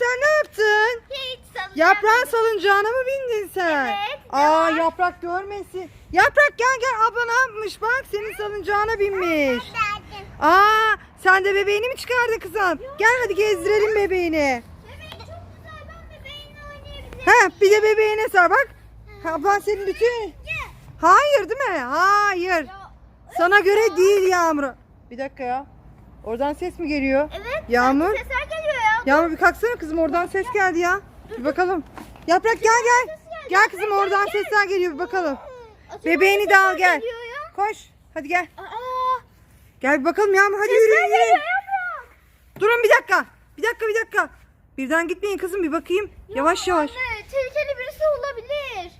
sen ne yaptın? Hiç sanırım. Yaprağın salıncağına mı bindin sen? Evet, Aa ya. yaprak görmesin. Yaprak gel gel abla ne yapmış bak senin salıncağına binmiş. Aa sen de bebeğini mi çıkardın kızım? Gel hadi gezdirelim bebeğini. Bebeğin çok güzel. Ben bebeğinle oynayabilirim. Ha bir de bebeğine sar bak. Ablan senin bütün... Hayır değil mi? Hayır. Sana göre değil Yağmur. Bir dakika ya. Oradan ses mi geliyor? Evet. Yağmur. Sesler geliyor ya. Yağmur bir kalksana kızım oradan ses geldi ya. Bir bakalım. Yaprak gel gel. Gel kızım oradan sesler geliyor bir bakalım. Bebeğini de al gel. Koş. Hadi gel. Gel bir bakalım Yağmur hadi yürü yürü. Durun bir dakika. Bir dakika bir dakika. Birden gitmeyin kızım bir bakayım. Yavaş yavaş. Anne tehlikeli birisi olabilir.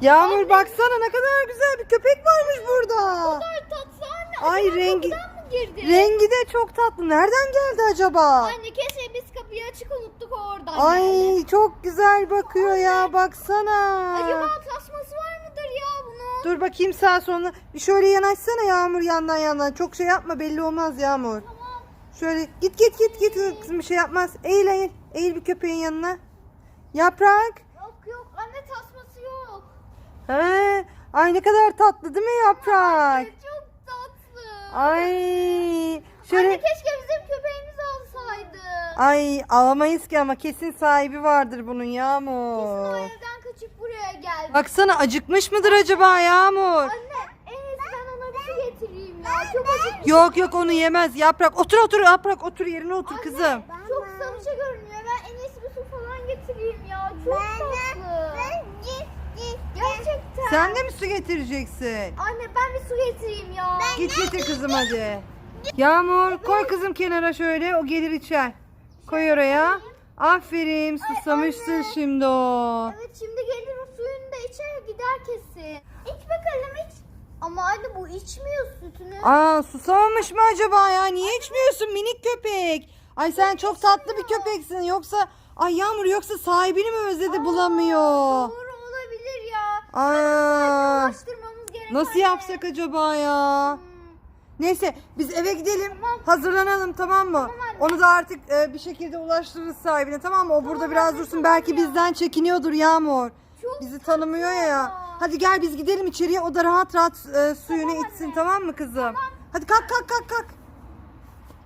Yağmur baksana ne kadar güzel bir köpek varmış burada. Ay tatlı anne. Ay, Acaba rengi- girdi? Rengi de çok tatlı. Nereden geldi acaba? Anne keşke biz kapıyı açık unuttuk oradan. Ay çok güzel bakıyor ya baksana. Acaba tasması var mıdır ya bunun? Dur bakayım sağ soluna. Bir şöyle yanaşsana Yağmur yandan yandan. Çok şey yapma belli olmaz Yağmur. Tamam. Şöyle git git git git kızım bir şey yapmaz. Eğil eğil. Eğil bir köpeğin yanına. Yaprak. Yok yok anne tasması yok. He. Ay ne kadar tatlı değil mi yaprak? Anne çok Ay. Anne Şöyle. keşke bizim köpeğimiz alsaydı. Ay alamayız ki ama kesin sahibi vardır bunun Kesin o Yağmur. evden kaçıp buraya geldi. Baksana acıkmış mıdır acaba Yağmur? Anne en iyisi ben ona bir su getireyim ya. Çok acıktım. Yok yok onu yemez yaprak. Otur otur yaprak otur yerine otur kızım. Çok sarıca görünüyor. Ben en iyisi bir su falan getireyim ya. Çok tatlı. Sen de mi su getireceksin? Anne ben bir su getireyim ya. Git getir kızım hadi. Yağmur koy kızım kenara şöyle o gelir içer. Koy oraya. Aferin susamışsın anne. şimdi o. Evet şimdi gelir o suyunu da içer gider kesin. İç bakalım iç. Ama anne bu içmiyor sütünü. Aa susamamış mı acaba ya? Niye içmiyorsun minik köpek? Ay sen çok tatlı bir köpeksin yoksa ay Yağmur yoksa sahibini mi özledi bulamıyor? Doğru. Aa, Ulaştırmamız gerek. nasıl yapsak acaba ya? Hmm. Neyse biz eve gidelim. Tamam. Hazırlanalım tamam mı? anne. Onu da artık e, bir şekilde ulaştırırız sahibine tamam mı? O burada biraz anne, dursun. Belki ya. bizden çekiniyordur Yağmur. Çok Bizi tanımıyor ya. Hadi gel biz gidelim içeriye. O da rahat rahat e, suyunu Tamam içsin anne. tamam mı kızım? Hadi kalk kalk kalk kalk.